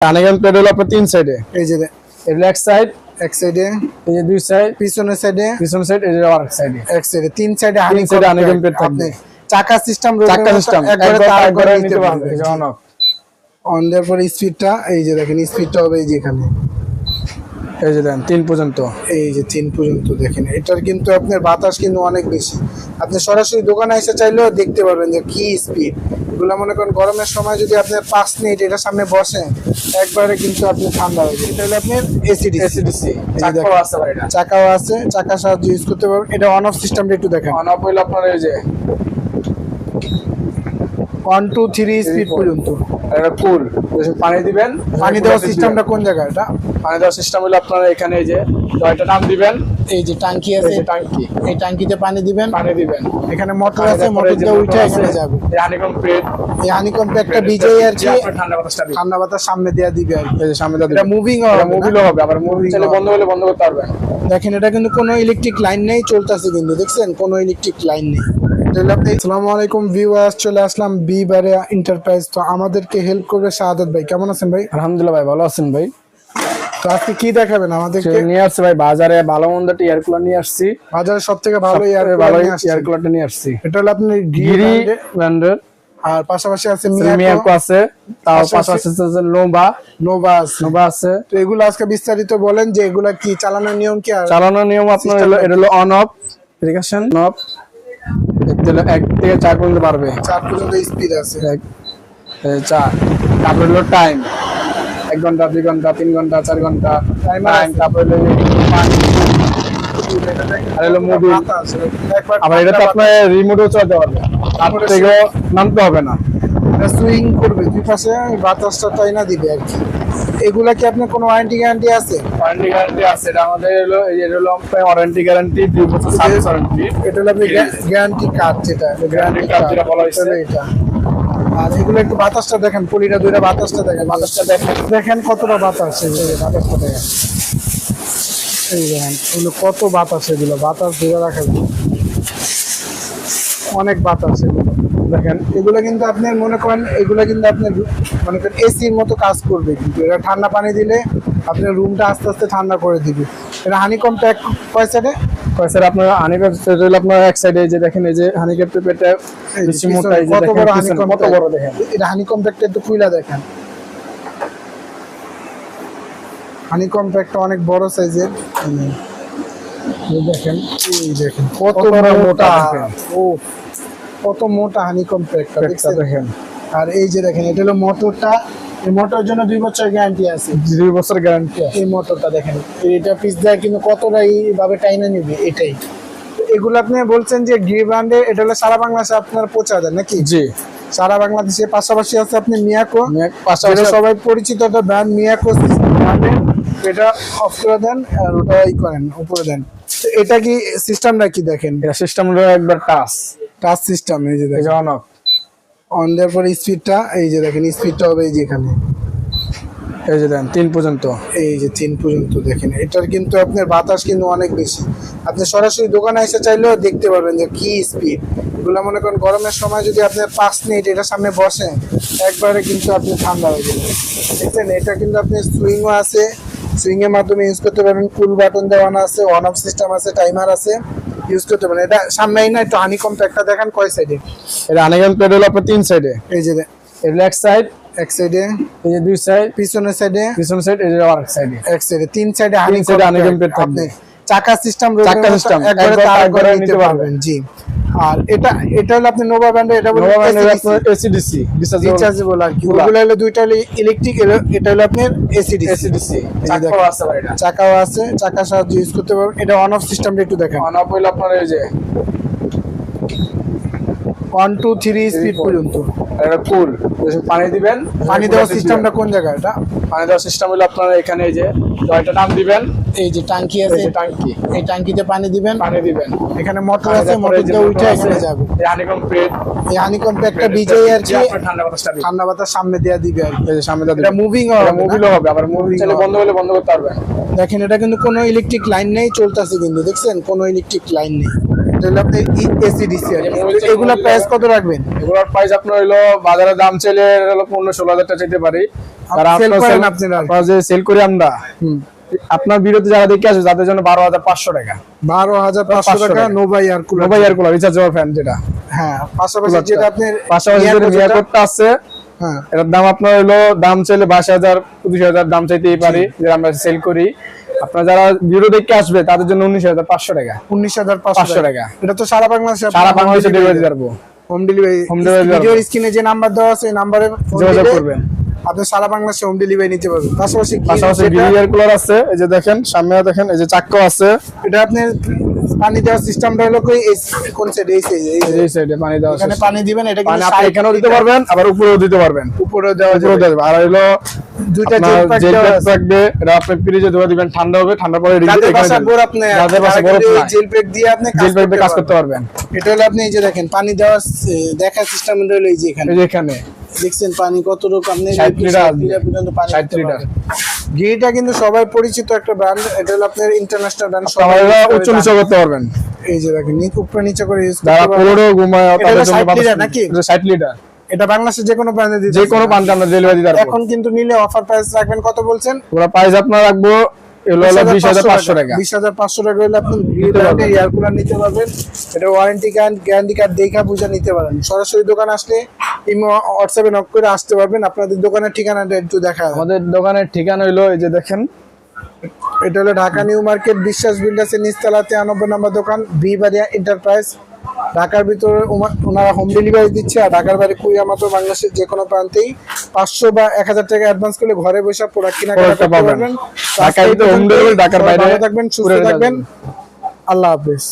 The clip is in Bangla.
আনাগাম প্লেট হলো আপনার তিন সাইডে এই যে যে এক সাইড এক সাইডে এই যে দুই সাইড পিছনের সাইডে পিছনের সাইড এই যে আরেক সাইডে এক সাইডে তিন সাইডে হানি সাইডে আনেগান প্লেট থাকবে। চাকা সিস্টেম চাকা সিস্টেম একবারে তার করে নিতে পারবে জানো অন দেওয়ার পরে স্পিডটা এই যে দেখেন স্পিডটা হবে এই যে এখানে। এই যে দেন তিন পর্যন্ত। এই যে তিন পর্যন্ত দেখেন এটার কিন্তু আপনার বাতাস কিন্তু অনেক বেশি। আপনি সরাসরি দোকানে এসে চাইলেও দেখতে পারবেন যে কি স্পিড এগুলো মনে করেন গরমের সময় যদি আপনার পাঁচ মিনিট এটার সামনে বসেন একবারে কিন্তু আপনি ঠান্ডা হয়ে যাবে। তাহলে হলো আপনার এসিডি এসিডিসি এটা। চাকাও আছে চাকা সাহায্যে ইউজ করতে পারবেন। এটা অন অফ সিস্টেমটা একটু দেখেন। অন অফ হইল আপনার এই যে ওয়ান টু থ্রি স্পিড পর্যন্ত। এটা কুল পানি দিবেন পানি দেওয়ার সিস্টেমটা কোন জায়গায় এটা? পানি দেওয়ার সিস্টেম হলো আপনার এখানে এই যে নাম দিবেন। এই যে এই আছে যে টাঙ্কি এই টাঙ্কিতে পানি দিবেন। পানি দিবেন। এখানে মোটর আছে মোটর দিয়ে উঠে এখানে যাবে। এই হানিকম প্লেট এই হানিকম ভিজে আর কি ঠান্ডা বাতাসটা ঠান্ডা বাতাস সামনে দেওয়া দিবে আর কি। এই যে সামনে দাও এটা মুভিং এটা মোবিলও হবে আবার মুভি চাইলে বন্ধ হলে বন্ধ করতে পারবেন। দেখেন এটা কিন্তু কোনো ইলেকট্রিক লাইন নেই চলতেছে কিন্তু দেখছেন? কোনো ইলেকট্রিক লাইন নেই। এটা আসসালামু আলাইকুম ভিউয়ার্স চলে আসলাম বি বারে এন্টারপ্রাইজ তো আমাদেরকে হেল্প করবে শাহাদাত ভাই। কেমন আছেন ভাই? আলহামদুলিল্লাহ ভাই ভালো আছেন ভাই? তো আজকে কি দেখাবেন আমাদেরকে? নিয়ে আসছি ভাই বাজারে ভালো মন্দ এয়ার কুলার নিয়ে আসছি। বাজারে ভালো এয়ার ভালো এয়ার কুলারটা নিয়ে আসছি। এটা হলো আপনি গিরি ব্র্যান্ডের আর পাশাপাশি আছে মিয়াকো মিয়াকো আছে তাও পাশাপাশি- পাশাপাশি আছে নোভা নোভা আছে। নোভা আছে। তো এগুলো আজকে বিস্তারিত বলেন যে এগুলা কি চালানোর নিয়ম কি আর চালানোর নিয়ম আপনার এটা হলো অন অফ ইরিগেশন অফ এক থেকে চার পর্যন্ত পারবে চার পর্যন্ত স্পিড আছে। এক চার। তারপর হলো টাইম এক ঘণ্টা দুই ঘণ্টা তিন ঘণ্টা চার ঘণ্টা। টাইম আছে। তারপর হলো পানি আর হলো মোবিল আবার এটা তো আপনার রিমোটও চলতে পারবে তারপর নামতে হবে না। সুইং করবে দুই পাশে বাতাসটা তাই না দিবে আর কি। এগুলা কি আপনার কোনো ওয়ারেন্টি গ্যারান্টি আছে? ওয়ারেন্টি গ্যারান্টি আছে এটা আমাদের হলো এই এটা হলো ওয়ারেন্টি গ্যারান্টি দুই বছর সার্ভিস ওয়ারেন্টি এটা হলো গ্যারান্টি কার্ড যেটা গ্যারান্টি কার্ড যেটা বলা হয়েছে। এটা আর এগুলো একটু বাতাসটা দেখেন পলিটা দুইটা বাতাসটা দেখেন। বাতাসটা দেখেন। দেখেন কতটা বাতাস বাতাসটা দেখেন। এই দেখেন এগুলো কত বাতাস এগুলো বাতাস ধরে রাখা অনেক বাতাস এগুলো। দেখেন এগুলো কিন্তু আপনি মনে করেন এগুলো কিন্তু আপনার মনে করেন এসির মতো কাজ করবে কিন্তু এটা ঠান্ডা পানি দিলে আপনার রুমটা আস্তে আস্তে ঠান্ডা করে দিবে। এটা হানিকম প্যাক কয় সাইডে স্যার আপনার হানিক্যাপ হলো আপনার এক সাইডে যে দেখেন এই যে হানিক্যাপ পেপারটা বেশি মোটা এই যে কত দেখেন বড় হানিকম কত বড় দেখেন। এটা হানিকম প্যাকটা একটু খুইলা দেখেন। হানিকম প্যাকটা অনেক বড় সাইজের দেখেন এই দেখেন কত কত বড় মোটা। মোটা দেখেন। ও কত মোটা হানিকম প্যাকটা একটা দেখেন। আর এই যে দেখেন এটা হলো মোটরটা। এই মোটর জন্য দুই বছর গ্যারান্টি আছে। দুই বছর গ্যারান্টি এই মোটরটা দেখেন এটা পিস দেয় কিন্তু কতটা এইভাবে টাইনা নিবে এটাই। তো এগুলো আপনি বলছেন যে গ্রি ব্র্যান্ডের এটা হলো সারা বাংলাদেশে আপনার পৌঁছা দেন নাকি? জি। সারা বাংলাদেশে পাশাপাশি আছে আপনি মিয়াকো পাশাপাশি সবাই পরিচিত একটা ব্র্যান্ড মিয়াকো এটা অফ করে দেন আর ওটা ই করেন উপরে দেন। এটা কি সিস্টেমটা কি দেখেন? এটা সিস্টেম হলো একবার টাচ। টাচ সিস্টেম এই যে দেখেন। অন অফ অন দেওয়ার পরে স্পিডটা এই যে দেখেন স্পিডটা হবে এই যে এখানে। এই যে দেন তিন পর্যন্ত। এই যে তিন পর্যন্ত দেখেন এটার কিন্তু আপনার বাতাস কিন্তু অনেক বেশি। আপনি সরাসরি দোকানে এসে চাইলেও দেখতে পারবেন যে কি স্পিড এগুলো মনে করেন গরমের সময় যদি আপনার পাঁচ মিনিট এটার সামনে বসেন একবারে কিন্তু আপনি ঠান্ডা হয়ে যাবেন। দেখছেন এটা কিন্তু আপনি সুইংও আছে। সুইংয়ের মাধ্যমে ইউজ করতে পারবেন কুল বাটন দেওয়ানো আছে অন অফ সিস্টেম আছে টাইমার আছে। ইউজ করতে পারেন। এটা সামনেই না একটু হানিকম একটা দেখেন কয় সাইডে এটা হানিকম প্যাড হলো আপনার তিন সাইডে এই যে এগুলো এক সাইড এক সাইডে এই যে দুই সাইড পিছনের সাইডে পিছন সাইড এই যে আরেক সাইডে এক সাইডে তিন সাইডে হানিকম প্যাড এ honeycomb সিস্টেম চাকা সিস্টেম একবারে তার নিতে পারবেন। জি। আর এটা এটা হলো আপনি নোভা ব্র্যান্ডের এটা নোভা ব্র্যান্ডের আপনার এসিডিসি রিচার্জেবল আর কি। ওগুলো। হলো দুইটা হলো ইলেকট্রিক এটা হলো আপনার এসিডি এসিডিসি এই চাকাও। আছে এটা। চাকাও আছে চাকা সাহায্যে ইউজ করতে পারবেন। এটা অন অফ সিস্টেমটা একটু দেখেন। অন অফ হলো আপনার এই যে ওয়ান টু থ্রি স্পিড পর্যন্ত। এটা কুল পানি দিবেন পানি দেওয়ার সিস্টেমটা কোন জায়গায় এটা? পানি দেওয়ার সিস্টেম হলো আপনার এখানে এই যে জয়টা নাম দিবেন। এই যে এই আছে যে টাঙ্কি এই টাঙ্কিতে পানি দিবেন। পানি দিবেন। এখানে মোটর আছে মোটর দিয়ে উঠে এখানে যাবে। এই হানিকম প্লেট এই হানিকম প্যাকটা ভিজে আর কি ঠান্ডা বাতাসটা ঠান্ডা বাতাস সামনে দেওয়া দিবে আর কি। সামনে দাও এটা মুভিং এটা মোবিলও হবে আবার মুভি চাইলে বন্ধ হলে বন্ধ করতে পারবেন। দেখেন এটা কিন্তু কোনো ইলেকট্রিক লাইন নেই চলতেছে কিন্তু দেখছেন? কোনো ইলেকট্রিক লাইন নেই। আপনার এসি ডিসি আর কি। এই mobile তো এগুলা check প্রাইস কত রাখবেন? এগুলোর প্রাইস আপনার হলো বাজারে দাম চাইলে হলো পনেরো ষোলো হাজার টাকা চাইতে পারি। যারা আপনারা করেন sell- আপনারা? আপনারা যে সেল করি আমরা আপনার ভিডিওতে যারা দেখে আসে তাদের জন্য বারো হাজার পাঁচশো টাকা। বারো হাজার পাঁচশো টাকা। Nova air cooler mobile air cooler recharge fan যেটা। হ্যাঁ পাশাপাশি যেটা আপনার পাশাপাশি যেটা আছে হ্যাঁ। এটার দাম আপনার হলো দাম চাইলে বাইশ হাজার পঁচিশ হাজার দাম চাইতেই পারি যেটা আমরা সেল করি। আপনার যারা দেখে আসবে তাদের জন্য উনিশ হাজার পাঁচশো টাকা। উনিশ হাজার পাঁচশো টাকা। এটা তো সারা বাংলাদেশে সারা বাংলাদেশে ডেলিভারি পারব হোম ডেলিভারি delivery ভিডিওর স্ক্রিনে যে নাম্বার দেওয়া আছে এই নাম্বারে যোগাযোগ করবেন। আপনি সারা বাংলাদেশে হোম ডেলিভারি নিতে পারবেন। পাশাপাশি কুলার আছে এই যে দেখেন সামনেও দেখেন এই যে চাক্কা আছে। এটা আপনার পানি দেওয়ার সিস্টেমটা হলো কি এই কোন সাইড এই সাইড এই এই সাইডে পানি দেওয়া এখানে পানি দিবেন এটা কিন্তু আপনি এখানেও দিতে পারবেন আবার উপরেও দিতে পারবেন। উপরে দেওয়া উপরেও দেওয়া যাবে। আর হলো দুইটা প্যাক। থাকবে এটা আপনি ফ্রিজে দিবেন ঠান্ডা হবে ঠান্ডা পরে এখানে বাসা দেবেন। আপনি যাদের নাই। জেল প্যাক দিয়ে আপনি জেল প্যাক দিয়ে কাজ করতে পারবেন এটা হলো আপনি এই যে দেখেন পানি দেওয়ার দেখার সিস্টেম হলো এই যে এখানে এই যে এখানে দেখছেন পানি কতটুকু আপনি 60 লিটার আসবে। পর্যন্ত পানি 60 লিটার। পারবেন। কিন্তু সবাই পরিচিত একটা ব্র্যান্ড এটা হলো আপনার ইন্টারন্যাশনাল ব্র্যান্ড আপনারা উচ্চ নিচে করতে পারবেন এই যে দেখেন নিচ উপরে নিচে করে পুরো ঘুমায় এটা তাদের হলো জন্য 60 লিটার নাকি? লিটার এটা বাংলাদেশে যে কোনো ব্র্যান্ডে দিতে যে কোনো পান্তে আমরা ডেলিভারি দিতে এখন কিন্তু নিলে অফার প্রাইস রাখবেন কত বলছেন? পুরো প্রাইস আপনার রাখব এগুলো হলো বিশ হাজার পাঁচশো টাকা। বিশ হাজার পাঁচশো টাকা হলে আপনি এয়ার কুলার নিতে পারবেন। এটা ওয়ারেন্টি কার্ড গ্যারান্টি কার্ড দেখা বুঝে নিতে পারেন। সরাসরি দোকান আসলে ইমো হোয়াটসঅ্যাপে নক করে আসতে পারবেন। আপনাদের দোকানের ঠিকানাটা একটু দেখা আমাদের দোকানের ঠিকানা হইল এই যে দেখেন। এটা হলো Dhaka new market Biswas builders এর নিচতলা তিরানব্বই নম্বর দোকান বি বাড়িয়া এন্টারপ্রাইজ ঢাকার ভিতরে ওনারা হোম ডেলিভারি দিচ্ছে আর ঢাকার বাইরে কুইয়া মাত্র বাংলাদেশের যে কোনো প্রান্তেই পাঁচশো বা এক হাজার টাকা অ্যাডভান্স করলে ঘরে বসে প্রোডাক্ট কিনা পারবেন। ঢাকার বাইরে থাকবেন সুস্থ থাকবেন। আল্লাহ হাফেজ।